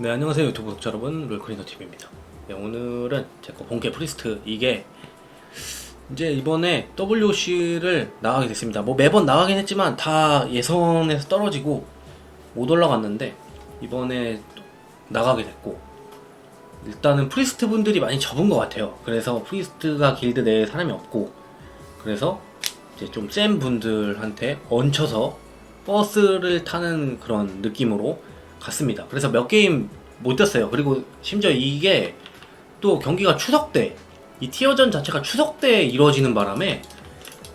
네 안녕하세요 유튜브 구독자 여러분 롤크리너 TV입니다. 네, 오늘은 제거 본캐 프리스트 이게 이제 이번에 WC를 나가게 됐습니다. 뭐 매번 나가긴 했지만 다 예선에서 떨어지고 못 올라갔는데 이번에 또 나가게 됐고 일단은 프리스트 분들이 많이 접은 것 같아요. 그래서 프리스트가 길드 내에 사람이 없고 그래서 이제 좀 센 분들한테 얹혀서 버스를 타는 그런 느낌으로 갔습니다. 그래서 몇 게임 못 뛰었어요. 그리고 심지어 이게 또 경기가 추석 때, 이 티어전 자체가 추석 때 이루어지는 바람에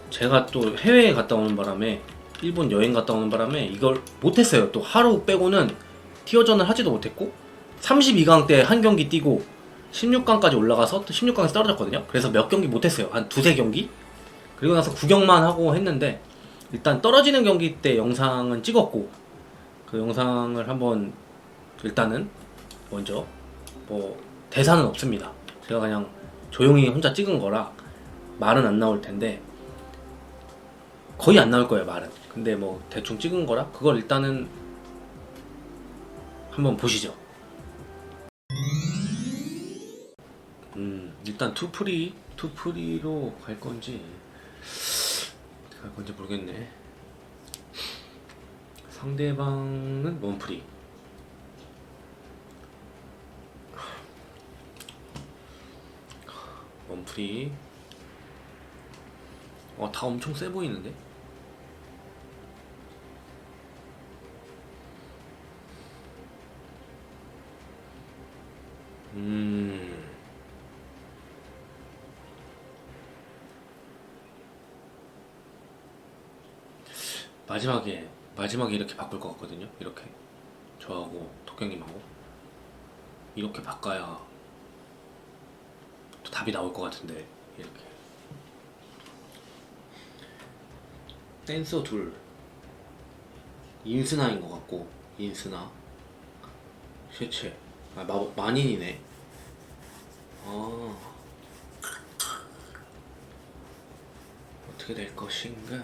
제가 또 해외에 갔다 오는 바람에 일본 여행 갔다 오는 바람에 이걸 못했어요. 또 하루 빼고는 티어전을 하지도 못했고 32강 때 한 경기 뛰고 16강까지 올라가서 또 16강에서 떨어졌거든요. 그래서 몇 경기 못했어요. 한 두세 경기? 그리고 나서 구경만 하고 했는데 일단 떨어지는 경기 때 영상은 찍었고 그 영상을 한번 일단은 먼저 뭐 대사는 없습니다. 제가 그냥 조용히 혼자 찍은 거라 말은 안 나올 텐데 거의 안 나올 거예요 말은. 근데 뭐 대충 찍은 거라 그걸 일단은 한번 보시죠. 음 일단 투프리 투프리로 갈 건지 갈 건지 모르겠네. 상대방은 원프리. 원프리. 어, 다 엄청 세 보이는데? 음. 마지막에 마지막에 이렇게 바꿀 것 같거든요. 이렇게. 저하고 도경님하고. 이렇게 바꿔야 또 답이 나올 것 같은데 이렇게. 댄서 둘. 인스나인 것 같고 인스나. 쉐체. 아 마, 만인이네. 아. 어떻게 될 것인가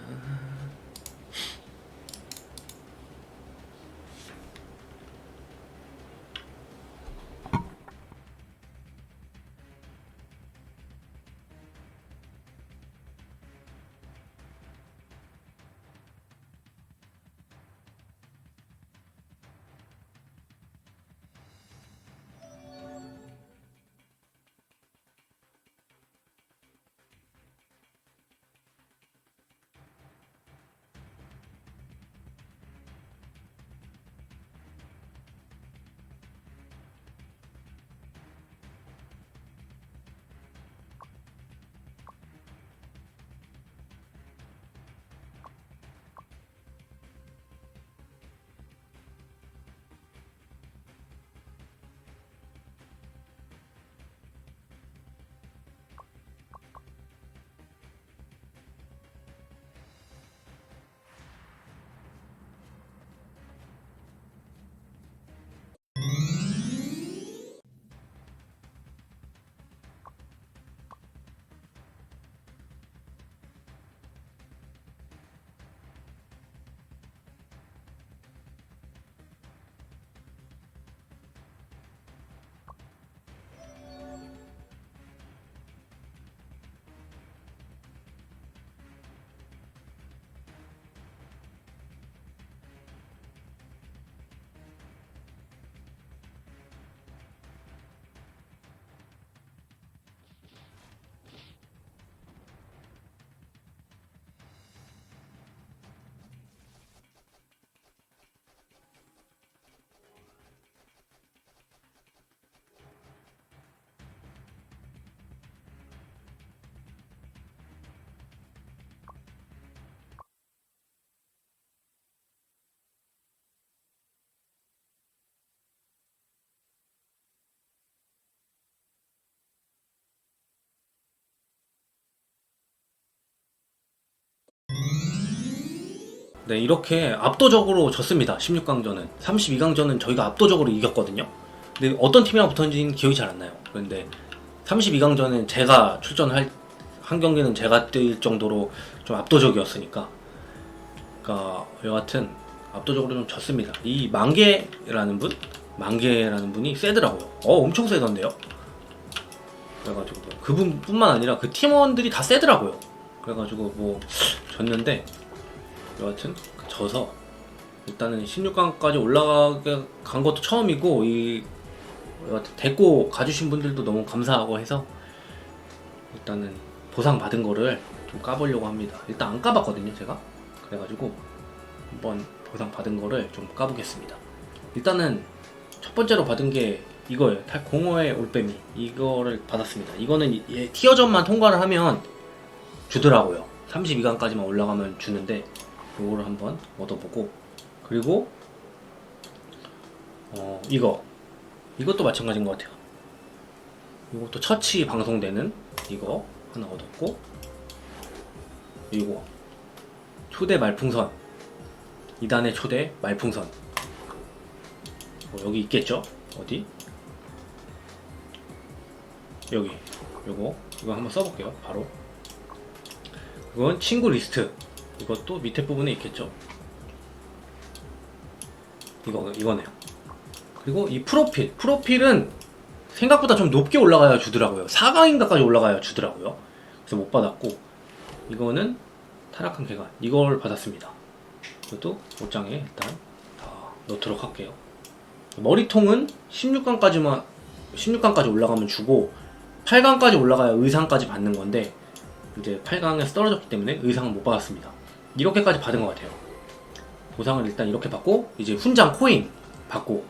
네, 이렇게 압도적으로 졌습니다. 16강전은. 32강전은 저희가 압도적으로 이겼거든요. 근데 어떤 팀이랑 붙었는지는 기억이 잘 안 나요. 그런데 32강전은 제가 출전할 한 경기는 제가 뛸 정도로 좀 압도적이었으니까. 그러니까 여하튼 압도적으로 좀 졌습니다. 이 만개라는 분 만개라는 분이 세더라고요. 어 엄청 세던데요. 그래가지고 뭐 그분뿐만 아니라 그 팀원들이 다 세더라고요. 그래가지고 뭐 졌는데 여하튼 져서 일단은 16강까지 올라가게 간 것도 처음이고 이 여하튼 데리고 가주신 분들도 너무 감사하고 해서 일단은 보상 받은 거를 좀 까보려고 합니다. 일단 안 까봤거든요, 제가. 그래가지고 한번 보상 받은 거를 좀 까보겠습니다. 일단은 첫 번째로 받은 게 이거예요. 달 공허의 올빼미 이거를 받았습니다. 이거는 이- 예, 티어전만 통과를 하면 주더라고요. 32강까지만 올라가면 주는데 이거를 한번 얻어보고 그리고 어 이거. 이것도 마찬가지인 것 같아요. 이것도 처치 방송되는 이거 하나 얻었고 이거. 초대 말풍선. 2단의 초대 말풍선. 뭐 여기 있겠죠? 어디? 여기. 요거. 이거 한번 써볼게요 바로. 이건 친구 리스트 이것도 밑에 부분에 있겠죠? 이거 이거네요. 그리고 이 프로필. 프로필은 생각보다 좀 높게 올라가야 주더라고요. 4강인가까지 올라가야 주더라고요. 그래서 못 받았고 이거는 타락한 개간 이걸 받았습니다. 이것도 옷장에 일단 다 넣도록 할게요. 머리통은 16강까지만 16강까지 올라가면 주고 8강까지 올라가야 의상까지 받는 건데 이제 8강에서 떨어졌기 때문에 의상은 못 받았습니다. 이렇게까지 받은 것 같아요. 보상을 일단 이렇게 받고 이제 훈장 코인 받고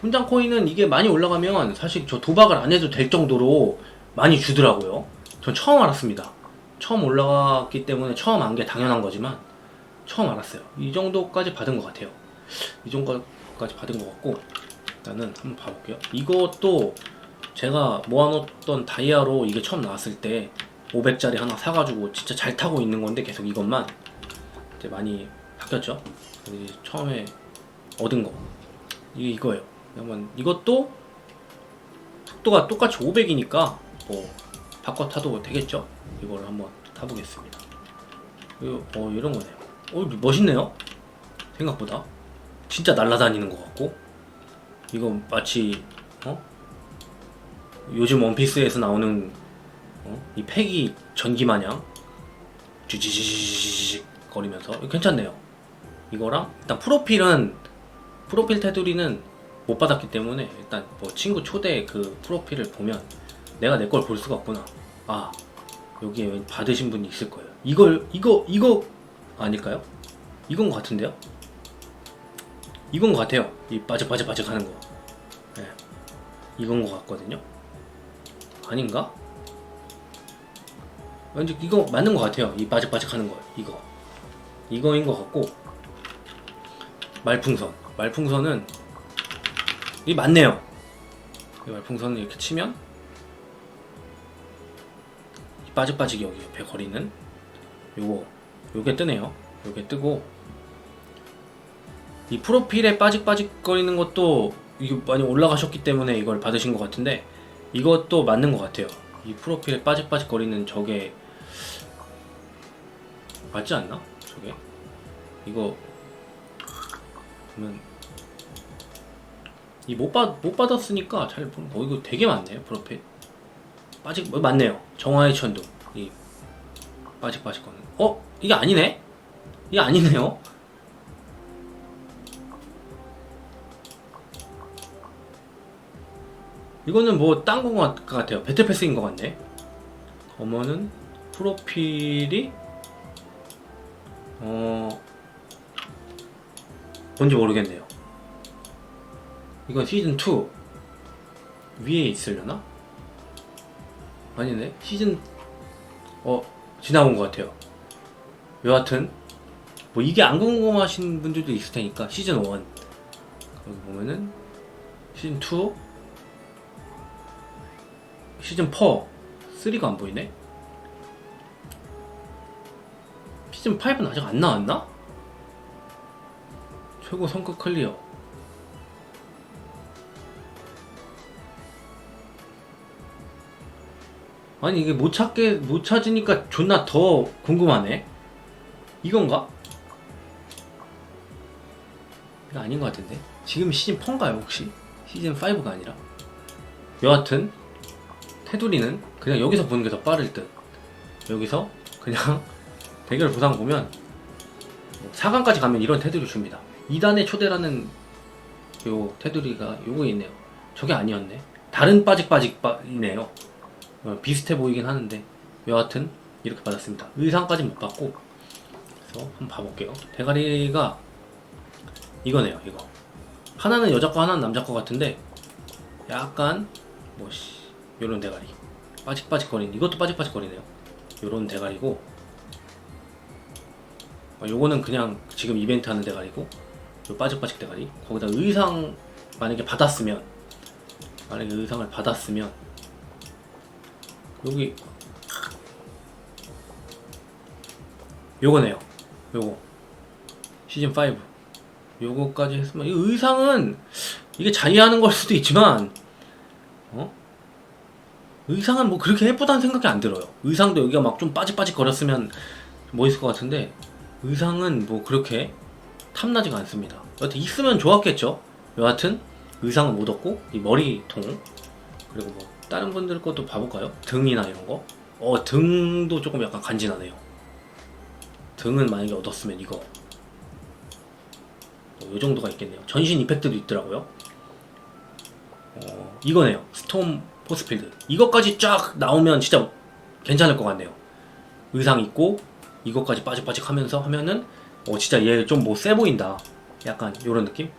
훈장 코인은 이게 많이 올라가면 사실 저 도박을 안 해도 될 정도로 많이 주더라고요. 전 처음 알았습니다. 처음 올라갔기 때문에 처음 안 게 당연한 거지만 처음 알았어요. 이 정도까지 받은 것 같아요. 이 정도까지 받은 것 같고 일단은 한번 봐볼게요. 이것도 제가 모아놓던 다이아로 이게 처음 나왔을 때 500짜리 하나 사가지고 진짜 잘 타고 있는 건데 계속 이것만 이제 많이 바뀌었죠. 이제 처음에 얻은 거 이게 이거예요. 한번 이것도 속도가 똑같이 500이니까 뭐 바꿔 타도 되겠죠. 이거를 한번 타보겠습니다. 이거 어 이런 거네요. 어 멋있네요. 생각보다 진짜 날아다니는 것 같고 이거 마치 어 요즘 원피스에서 나오는 어? 이 팩이 전기 마냥 쥐쥐쥐쥐쥐 거리면서 괜찮네요. 이거랑 일단 프로필은 프로필 테두리는 못 받았기 때문에 일단 뭐 친구 초대 그 프로필을 보면 내가 내 걸 볼 수가 없구나. 아 여기에 왠 받으신 분이 있을 거예요. 이걸 이거 이거 아닐까요? 이건 것 같은데요? 이건 것 같아요. 이 빠직빠직빠직 하는 거. 네. 이건 것 같거든요. 아닌가? 왠지 이거 맞는 것 같아요. 이 빠직빠직 하는 거. 이거. 이거인 것 같고. 말풍선. 말풍선은, 이 맞네요. 이 말풍선을 이렇게 치면, 이 빠직빠직 여기 옆에 거리는, 요거, 요게 뜨네요. 요게 뜨고, 이 프로필에 빠직빠직 거리는 것도 이게 많이 올라가셨기 때문에 이걸 받으신 것 같은데 이것도 맞는 것 같아요. 이 프로필에 빠직빠직 거리는 저게 맞지 않나? 저게? 이거 보면 이 못 받 못 받았으니까 잘 보는 거. 이거 되게 많네요 프로필. 빠직 어, 맞네요. 정화의 천둥. 이 빠직 빠직거리는. 어? 이게 아니네? 이게 아니네요? 이거는 뭐딴거 같아요. 배틀패스인 것 같네. 검은은 프로필이 어 뭔지 모르겠네요. 이건 시즌 2 위에 있으려나? 아니네. 시즌 어 지나온 것 같아요. 여하튼 뭐 이게 안 궁금하신 분들도 있을 테니까 시즌 1 거기 보면은 시즌 2 시즌 4 3가 안 보이네. 시즌 5는 아직 안 나왔나? 최고 성급 클리어. 아니 이게 못 찾게 못 찾으니까 존나 더 궁금하네. 이건가? 이거 아닌 것 같은데. 지금 시즌 4인가요 혹시? 시즌 5가 아니라 여하튼 테두리는 그냥 여기서 보는 게 더 빠를 듯 여기서 그냥 대결 보상 보면 4강까지 가면 이런 테두리 줍니다. 2단의 초대라는 요 테두리가 요거 있네요. 저게 아니었네. 다른 빠직빠직이네요. 어, 비슷해 보이긴 하는데 여하튼 이렇게 받았습니다. 의상까지 못 받고 그래서 한번 봐볼게요. 대가리가 이거네요 이거. 하나는 여자 거 하나는 남자 거 같은데 약간 뭐씨 요런 대가리. 빠직빠직거리는 이것도 빠직빠직거리네요. 요런 대가리고 어, 요거는 그냥 지금 이벤트 하는 대가리고 요 빠직빠직 대가리. 거기다 의상 만약에 받았으면 만약에 의상을 받았으면 여기 요거네요. 요거. 시즌 5 요거까지 했으면 이 의상은 이게 자의하는 걸 수도 있지만 어? 의상은 뭐 그렇게 예쁘다는 생각이 안 들어요. 의상도 여기가 막 좀 빠직빠직 거렸으면 멋있을 것 같은데 의상은 뭐 그렇게 탐나지가 않습니다 여하튼 있으면 좋았겠죠 여하튼 의상은 못 얻고 이 머리통 그리고 뭐 다른 분들 것도 봐볼까요? 등이나 이런 거. 어 등도 조금 약간 간지나네요. 등은 만약에 얻었으면 이거. 어, 요 정도가 있겠네요. 전신 이펙트도 있더라고요. 어 이거네요. 스톰 포스필드. 이것까지 쫙 나오면 진짜 괜찮을 것 같네요. 의상 있고 이것까지 빠직빠직 하면서 하면은 어 진짜 얘 좀 뭐 세 보인다. 약간 요런 느낌?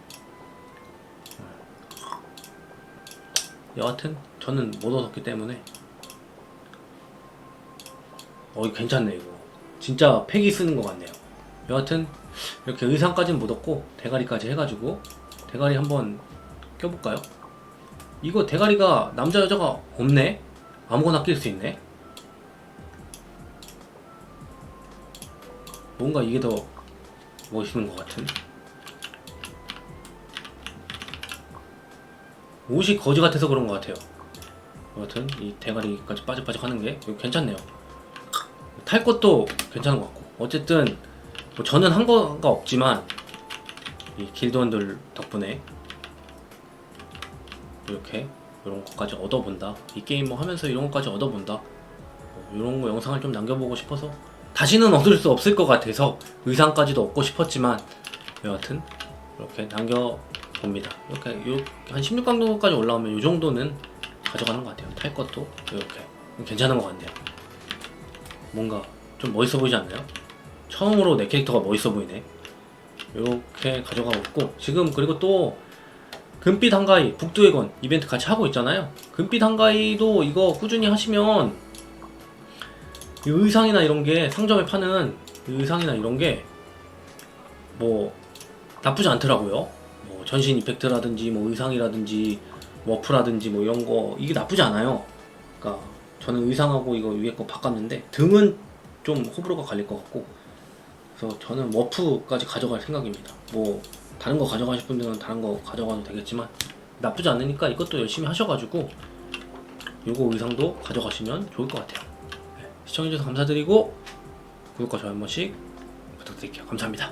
여하튼 저는 못 얻었기 때문에 어 이거 괜찮네 이거 진짜 팩이 쓰는 것 같네요 여하튼 이렇게 의상까지는 못 얻고 대가리까지 해가지고 대가리 한번 껴볼까요? 이거 대가리가 남자 여자가 없네 아무거나 낄 수 있네 뭔가 이게 더 멋있는 것 같은 옷이 거지 같아서 그런 것 같아요. 여하튼 이 대가리까지 빠직빠직 하는 게 괜찮네요. 탈 것도 괜찮은 것 같고 어쨌든 뭐 저는 한 거가 없지만 이 길드원들 덕분에 이렇게 이런 것까지 얻어본다. 이 게임 뭐 하면서 이런 것까지 얻어본다. 뭐 이런 거 영상을 좀 남겨보고 싶어서 다시는 얻을 수 없을 것 같아서 의상까지도 얻고 싶었지만 여하튼 이렇게 남겨봅니다. 이렇게, 이렇게 한 16강도까지 올라오면 이 정도는 가져가는 것 같아요. 탈 것도 이렇게 괜찮은 것 같네요. 뭔가 좀 멋있어 보이지 않나요? 처음으로 내 캐릭터가 멋있어 보이네. 이렇게 가져가고 있고 지금 그리고 또 금빛 한가위 북두의건 이벤트 같이 하고 있잖아요. 금빛 한가위도 이거 꾸준히 하시면 이 의상이나 이런 게 상점에 파는 의상이나 이런 게 뭐 나쁘지 않더라고요. 뭐 전신 이펙트라든지 뭐 의상이라든지 워프라든지 뭐 이런 거 이게 나쁘지 않아요. 그러니까 저는 의상하고 이거 위에 거 바꿨는데 등은 좀 호불호가 갈릴 것 같고 그래서 저는 워프까지 가져갈 생각입니다. 뭐 다른 거 가져가실 분들은 다른 거 가져가도 되겠지만 나쁘지 않으니까 이것도 열심히 하셔가지고 요거 의상도 가져가시면 좋을 것 같아요. 네, 시청해주셔서 감사드리고 구독과 좋아요 한 번씩 부탁드릴게요. 감사합니다.